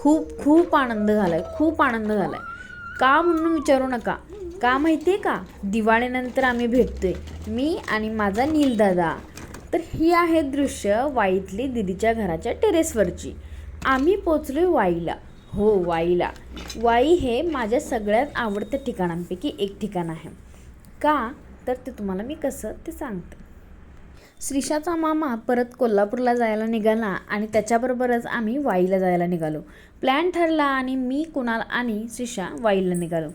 खूप खूप आनंद झाला आहे खूप आनंद झाला आहे का म्हणून विचारू नका? का माहिती आहे का? दिवाळीनंतर आम्ही भेटतोय मी आणि माझा नीलदादा. तर ही आहे दृश्य वाईतली दिदीच्या घराच्या टेरेसवरची. आम्ही पोचलोय वाईला. हो वाईला. वाई हे माझ्या सगळ्यात आवडत्या ठिकाणांपैकी एक ठिकाण आहे. का? तर ते तुम्हाला मी कसं ते सांगते. श्रीषाचा मामा परत कोल्हापूरला जायला निघाला आणि त्याच्याबरोबरच आम्ही वाईला जायला निघालो. प्लॅन ठरला आणि मी कुणाल आणि श्रीषा वाईला निघालो.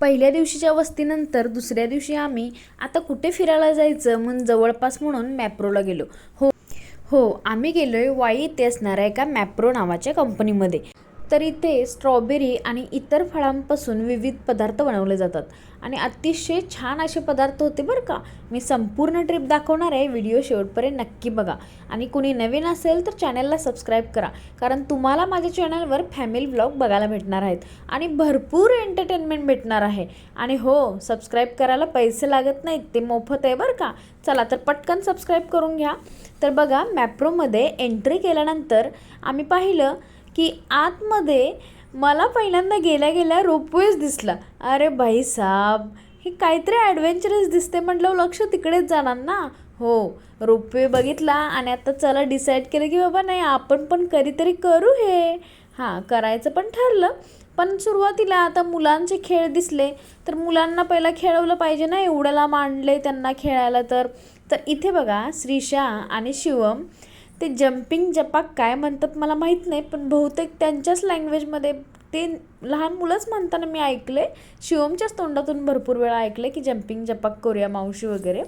पहिल्या दिवशीच्या वस्तीनंतर दुसऱ्या दिवशी आम्ही आता कुठे फिरायला जायचं म्हणून जवळपास म्हणून मॅप्रोला गेलो. हो हो आम्ही गेलोय वाई इथे असणाऱ्या एका मॅप्रो नावाच्या कंपनीमध्ये तर इथे स्ट्रॉबेरी आणि इतर फळांपासून विविध पदार्थ बनवले जातात. आणि अतिशय छान असे पदार्थ होते बरं का. मी संपूर्ण ट्रिप दाखवणार आहे. व्हिडिओ शेवटपर्यंत नक्की बघा. आणि कुणी नवीन असेल तर चॅनलला सबस्क्राईब करा. कारण तुम्हाला माझ्या चॅनलवर फॅमिली ब्लॉग बघायला भेटणार आहेत. आणि भरपूर एंटरटेनमेंट भेटणार आहे. आणि हो सबस्क्राईब करायला पैसे लागत नाहीत. ते मोफत आहे बरं का. चला तर पटकन सबस्क्राईब करून घ्या. तर बघा मॅप्रोमध्ये एंट्री केल्यानंतर आम्ही पाहिलं की आतमध्ये मला पहिल्यांदा गेल्या गेल्या रोपवेज दिसला. अरे भाई साब हे काहीतरी ॲडव्हेंचरस दिसते म्हटलं लक्ष तिकडेच जाणार ना? हो रोपवे बघितला आणि आता चला डिसाईड केलं की बाबा नाही आपण पण कधीतरी करू हे. हां करायचं पण ठरलं. पण सुरुवातीला आता मुलांचे खेळ दिसले. तर मुलांना पहिला खेळवलं पाहिजे ना एवढ्याला मांडले त्यांना खेळायला तर. तर इथे बघा श्रीशा आणि शिवम ते जम्पिंग जपाक काय म्हणतात मला माहीत नाही पण बहुतेक त्यांच्याच लँग्वेजमध्ये ते लहान मुलंच म्हणताना मी ऐकले शिवमच्याच तोंडातून भरपूर वेळा ऐकले की जम्पिंग जपाक करूया मावशी वगैरे.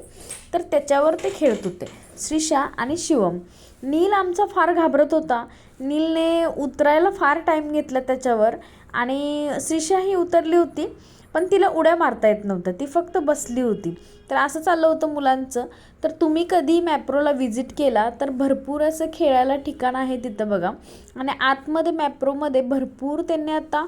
तर त्याच्यावर ते खेळत होते श्रीषा आणि शिवम. नील आमचा फार घाबरत होता. नीलने उतरायला फार टाईम घेतला त्याच्यावर आणि श्रीषा ही उतरली होती. पण तिला उड्या मारता येत नव्हत्या. ती फक्त बसली होती. तर असं चाललं होतं मुलांचं. तर तुम्ही कधी मॅप्रोला व्हिजिट केला? तर भरपूर असं खेळायला ठिकाण आहे तिथं बघा. आणि आतमध्ये मॅप्रोमध्ये भरपूर त्यांनी आता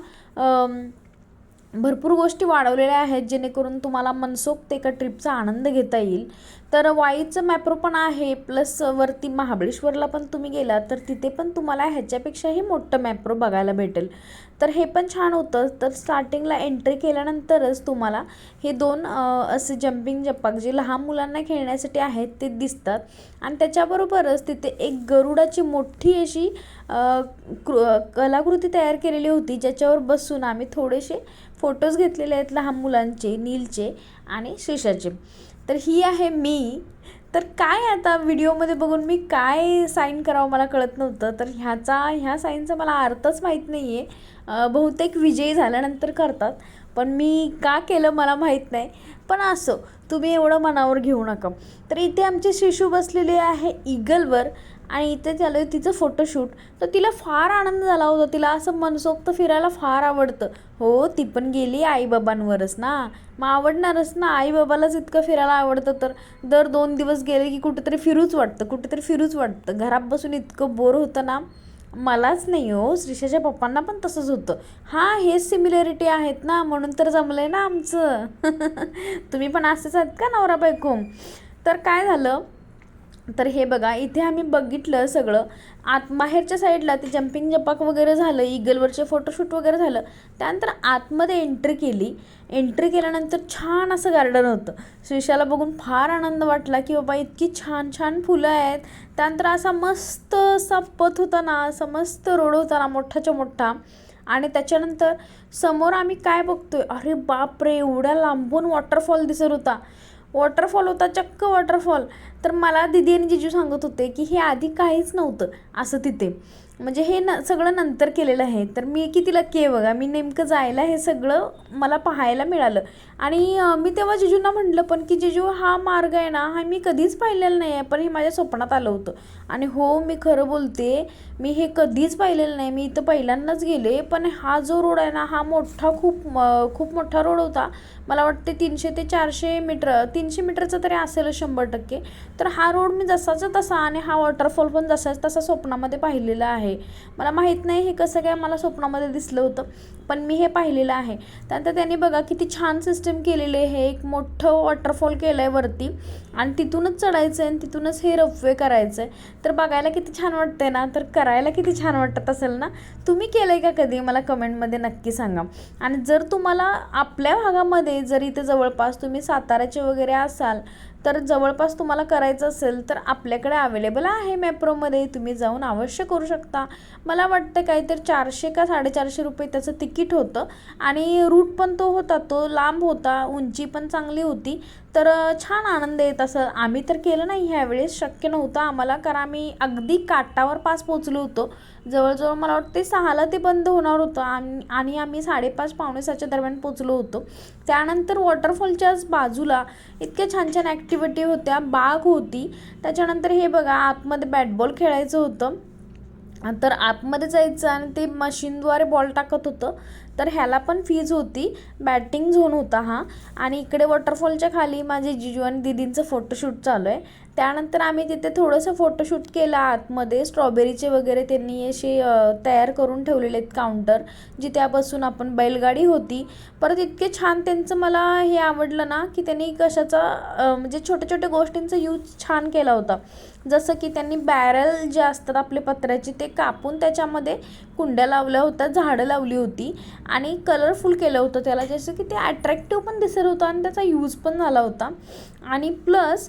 भरपूर गोष्टी वाढवलेल्या आहेत जेणेकरून तुम्हाला मनसोक्त एका ट्रिपचा आनंद घेता येईल. तर वाईचं मॅप्रो पण आहे प्लस वरती महाबळेश्वरला पण तुम्ही गेला तर तिथे पण तुम्हाला ह्याच्यापेक्षाही मोठं मॅप्रो बघायला भेटेल. तर हे पण छान होतं. तर स्टार्टिंगला एंट्री केल्यानंतरच तुम्हाला हे दोन असे जम्पिंग जप्पाक जे लहान मुलांना खेळण्यासाठी आहेत ते दिसतात. आणि त्याच्याबरोबरच तिथे एक गरुडाची मोठी अशी कृ कलाकृती तयार केलेली होती ज्याच्यावर बसून आम्ही थोडेसे फोटोज घेतलेले आहेत लहान मुलांचे नीलचे आणि श्रीषाचे तर ही आहे मी. तर काय आता व्हिडिओमध्ये बघून मी काय साईन करावं मला कळत नव्हतं. तर ह्याचा ह्या साईनचा मला अर्थच माहीत नाही आहे बहुतेक विजयी झाल्यानंतर करतात. पण मी का केलं मला माहीत नाही. पण असो तुम्ही एवढं मनावर घेऊ नका. तर इथे आमची शिशू बसलेली आहे इगलवर आणि इथे चालू आहे तिचं फोटोशूट तर तिला फार आनंद झाला होता. तिला असं मनसोक्त फिरायला फार आवडतं. हो ती पण गेली आईबाबांवरच ना. मग आवडणारच ना. आईबाबालाच इतकं फिरायला आवडतं तर. दर दोन दिवस गेले की कुठेतरी फिरूच वाटतं. कुठेतरी फिरूच वाटतं. घरात बसून इतकं बोर होतं ना. मलाच नाही हो. श्रीषाच्या पप्पांना पण तसंच होतं. हां हेच सिमिलॅरिटी आहेत ना. म्हणून तर जमलं आहे ना आमचं. तुम्ही पण असेच आहेत का नवरा बायको? तर काय झालं? तर हे बघा इथे आम्ही बघितलं सगळं. आत बाहेरच्या साईडला ते जम्पिंग जपाक वगैरे झालं इगलवरचे फोटोशूट वगैरे झालं. त्यानंतर आतमध्ये एंट्री केली. एंट्री केल्यानंतर छान असं गार्डन होतं. श्रीशाला बघून फार आनंद वाटला की बाबा इतकी छान छान फुलं आहेत. त्यानंतर असा मस्त असा पथ होता ना असा मस्त रोड होता ना मोठाच्या मोठा. आणि त्याच्यानंतर समोर आम्ही काय बघतोय? अरे बापरे एवढ्या लांबून वॉटरफॉल दिसत होता. वॉटरफॉल होता चक्क वॉटरफॉल. तर मला दिदी आणि जिजू सांगत होते की हे आधी काहीच नव्हतं असं तिथे. म्हणजे हे न सगळं नंतर केलेलं आहे. तर मी किती लक्की आहे बघा मी नेमकं जायला हे सगळं मला पाहायला मिळालं. आणि मी तेव्हा जिजूंना म्हटलं पण की जिजू हा मार्ग आहे ना हा मी कधीच पाहिलेला नाही आहे पण हे माझ्या स्वप्नात आलं होतं. आणि हो मी खरं बोलते मी हे कधीच पाहिलेलं नाही मी इथं पहिल्यांदाच गेले पण हा जो रोड आहे ना हा मोठा खूप खूप मोठा रोड होता. मला वाटते तीनशे ते चारशे मीटर तीनशे मीटरचा तरी असेल शंभर टक्के. तर हा रोड मी जसाचा तसा आणि हा वॉटरफॉल पण जसाच तसा स्वप्नामध्ये पाहिलेला आहे. आहे. मला माहीत नाही हे कसं काय मला स्वप्नामध्ये दिसलं होतं पण मी हे पाहिलेलं आहे. त्यानंतर त्यांनी बघा किती छान सिस्टम केलेली आहे. एक मोठं वॉटरफॉल केलं आहे वरती आणि तिथूनच चढायचं आहे आणि तिथूनच हे रफवे करायचं आहे तर बघायला किती छान वाटतंय ना? तर करायला किती छान वाटत असेल ना? तुम्ही केलं आहे का कधी? मला कमेंटमध्ये नक्की सांगा. आणि जर तुम्हाला आपल्या भागामध्ये जर इथे जवळपास तुम्ही साताऱ्याचे वगैरे असाल तर जवळपास तुम्हाला करायचं असेल तर आपल्याकडे अवेलेबल आहे मॅप्रोमध्ये तुम्ही जाऊन अवश्य करू शकता. मला वाटतं काहीतरी चारशे का साडेचारशे रुपये त्याचं तिकीट होतं. आणि रूट पण तो होता तो लांब होता उंची पण चांगली होती. तर छान आनंद येत असं आम्ही तर केलं नाही ह्यावेळेस शक्य नव्हतं. आम्हाला कारण आम्ही अगदी काटावर पास पोचलो होतो. जवळजवळ मला वाटते सहाला ते बंद होणार होतं. आणि आणि आम्ही साडेपाच पावणे सहाच्या दरम्यान पोचलो होतो. त्यानंतर वॉटरफॉलच्याच बाजूला इतक्या छान छान ॲक्टिव्हिटी होत्या. बाग होती. त्याच्यानंतर हे बघा आतमध्ये बॅटबॉल खेळायचं होतं. तर आतमध्ये जायचं आणि ते मशीनद्वारे बॉल टाकत होतं. तर ह्याला पण फीज होती. बॅटिंग झोन होता हा. आणि इकडे वॉटरफॉलच्या खाली माझे जिजू आणि दिदींचं फोटोशूट चालू आहे. त्यानंतर आम्ही तिथे थोडंसं फोटोशूट केलं आतमध्ये. स्ट्रॉबेरीचे वगैरे त्यांनी असे तयार करून ठेवलेले आहेत काउंटर जिथे बसून आपण बैलगाडी होती. परत इतके छान त्यांचं मला हे आवडलं ना की त्यांनी कशाचा म्हणजे छोट्या छोट्या गोष्टींचा यूज छान केला होता. जसं की त्यांनी बॅरल जे असतात आपले पत्र्याचे ते कापून त्याच्यामध्ये कुंड्या लावल्या होत्या झाडं लावली होती. आणि कलरफुल केलं होतं त्याला. जसं की ते अट्रॅक्टिव्ह पण दिसत होतं आणि त्याचा यूज पण झाला होता. आणि प्लस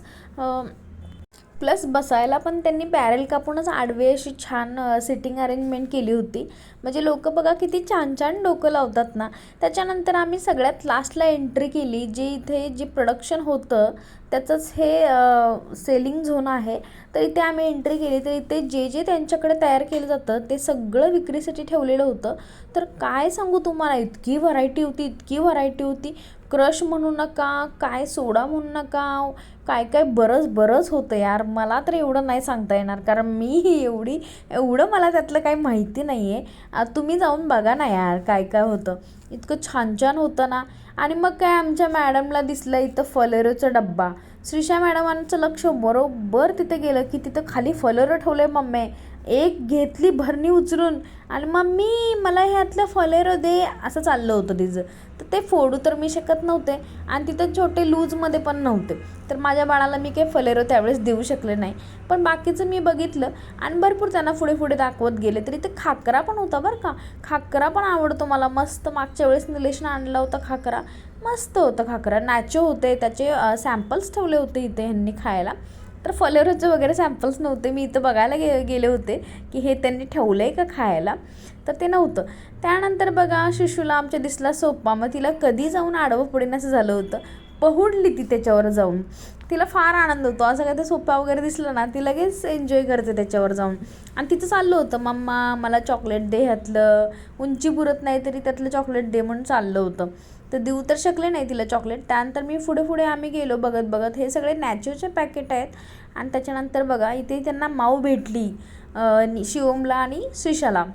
प्लस बसायला पण त्यांनी बॅरेल कापूनच आडवे अशी छान सिटिंग अरेंजमेंट केली होती. म्हणजे लोक बघा किती छान छान डोकं लावतात ना. त्याच्यानंतर आम्ही सगळ्यात लास्टला एंट्री केली जे इथे जे प्रोडक्शन होतं त्याचंच हे सेलिंग झोन आहे. तर इथे आम्ही एंट्री केली तर इथे जे जे त्यांच्याकडे तयार केलं जातं ते सगळं विक्रीसाठी ठेवलेलं होतं. तर काय सांगू तुम्हाला इतकी व्हरायटी होती इतकी व्हरायटी होती. क्रश म्हणू नका काय सोडा म्हणू नका काय काय बरंच बरंच होतं यार. मला तर एवढं नाही सांगता येणार कारण मी एवढी एवढं मला त्यातलं काही माहिती नाही आहे तुम्ही जाऊन बघा ना यार काय काय होतं. इतकं छान छान होतं ना. आणि मग काय आमच्या मॅडमला दिसलं इथं फलेरोचा डब्बा. श्रीषा मॅडमांचं लक्ष बरोबर तिथे गेलं की तिथं खाली फलेरो ठेवले मम्मी. एक घेतली भरणी उचलून. आणि मम्मी मला ह्यातलं फलेरो दे असं चाललं होतं तिचं. तर ते फोडू तर मी शकत नव्हते. आणि तिथं छोटे लूजमध्ये पण नव्हते. तर माझ्या बाळाला मी काही फलेरो त्यावेळेस देऊ शकले नाही. पण बाकीचं मी बघितलं आणि भरपूर त्यांना पुढे पुढे दाखवत गेले. तरी इथे खाकरा पण होता बरं का. खाकरा पण आवडतो मला. मस्त मागच्या वेळेस निलेशनं आणला होता खाकरा. मस्त होतं खाकरा. नॅचो होते. त्याचे सॅम्पल्स ठेवले होते इथे ह्यांनी खायला. तर फलेरोचे वगैरे सॅम्पल्स नव्हते. मी इथं बघायला गे गेले होते की हे त्यांनी ठेवलं आहे का खायला? तर ते नव्हतं. त्यानंतर बघा शिशूला आमच्या दिसला सोपा. मग तिला कधी जाऊन आडवं पडेन असं झालं होतं. पहुडली ती त्याच्यावर जाऊन. तिला फार आनंद होतो. असं काय ते सोपा वगैरे दिसलं ना ती लगेच एन्जॉय करते त्याच्यावर जाऊन. आणि तिचं चाललं होतं. मम्मा मला चॉकलेट दे ह्यातलं उंची पुरत नाही तरी त्यातलं चॉकलेट दे म्हणून चाललं होतं. तर देऊ तर शकले नाही तिला चॉकलेट त्यानंतर मी पुढे पुढे आम्ही गेलो बघत बघत. हे सगळे नॅचोचे पॅकेट आहेत. आणि त्याच्यानंतर बघा इथे त्यांना माऊ भेटली शिवमला आणि श्रीशाला.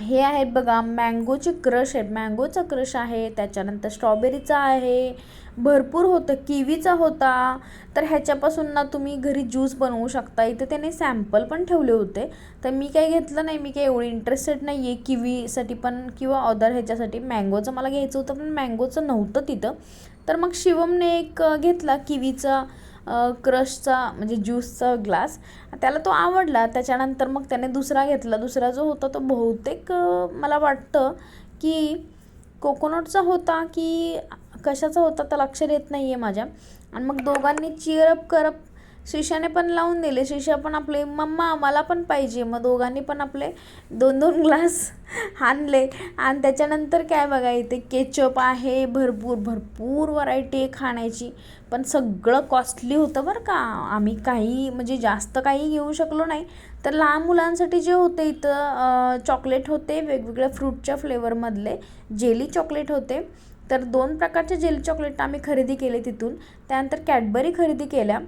हे आहेत बघा मँगोचे क्रश आहेत मँगोचा क्रश आहे त्याच्यानंतर स्ट्रॉबेरीचा आहे. भरपूर होतं. किवीचा होता. तर ह्याच्यापासून ना तुम्ही घरी ज्यूस बनवू शकता. इथे त्याने सॅम्पल पण ठेवले होते. तर मी काही घेतलं नाही. मी काही एवढी इंटरेस्टेड नाही आहे किवीसाठी पण किंवा अदर ह्याच्यासाठी. मँगोचं मला घ्यायचं होतं पण मँगोचं नव्हतं तिथं. तर मग शिवमने एक घेतला किवीचा क्रशचा म्हणजे ज्यूसचा ग्लास. त्याला तो आवडला त्याच्यानंतर मग त्याने दुसरा घेतला. दुसरा जो होता तो बहुतेक मला वाटतं की कोकोनटचा होता की कशाचा होता तर लक्ष येत नाही आहे माझ्या. आणि मग दोघांनी चिअरअप करप शिशाने पण लावून दिले. शिशा पण आपले मम्मा मला पण पाहिजे. मग दोघांनी पण आपले दोन दोन ग्लास आणले. आणि त्याच्यानंतर काय बघा इथे केचप आहे भरपूर भरपूर व्हरायटी आहे खाण्याची. पण सगळं कॉस्टली होतं बरं का. आम्ही काही म्हणजे जास्त काही घेऊ शकलो नाही. तर लहान मुलांसाठी जे होते इथं चॉकलेट होते वेगवेगळ्या फ्रूटच्या फ्लेवरमधले जेली चॉकलेट होते. तर दोन प्रकारचे जेली चॉकलेट आम्ही खरेदी केले तिथून. त्यानंतर कॅडबरी खरेदी केल्या.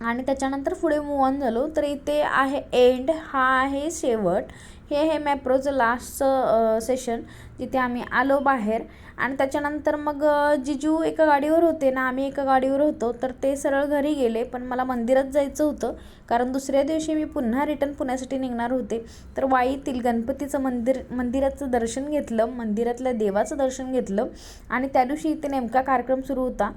आणि त्याच्यानंतर पुढे मूव ऑन झालो. तर इथे आहे एंड हा आहे शेवट. हे हे मॅप्रोचं लास्टचं सेशन जिथे आम्ही आलो बाहेर. आणि त्याच्यानंतर मग जिजू एका गाडीवर होते ना आम्ही एका गाडीवर होतो. तर ते सरळ घरी गेले. पण मला मंदिरात जायचं होतं. कारण दुसऱ्या दिवशी मी पुन्हा रिटर्न पुण्यासाठी निघणार होते. तर वाईतील गणपतीचं मंदिर मंदिराचं दर्शन घेतलं. मंदिरातल्या देवाचं दर्शन घेतलं. आणि त्या दिवशी इथे नेमका कार्यक्रम सुरू होता.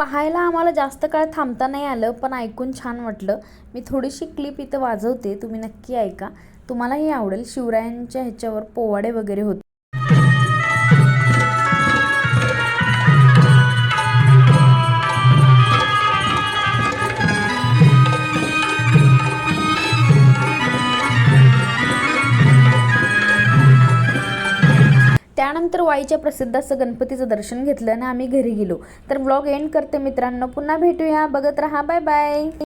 पाहायला आम्हाला जास्त काळ थांबता नाही आलं पण ऐकून छान वाटलं. मी थोडीशी क्लिप इथं वाजवते तुम्ही नक्की ऐका. तुम्हालाही आवडेल शिवरायांच्या ह्याच्यावर पोवाडे वगैरे होते वाईच्या प्रसिद्ध असं गणपतीचं दर्शन घेतलं आणि आम्ही घरी गेलो. तर व्लॉग एंड करते मित्रांनो. पुन्हा भेटूया. बघत राहा. Bye bye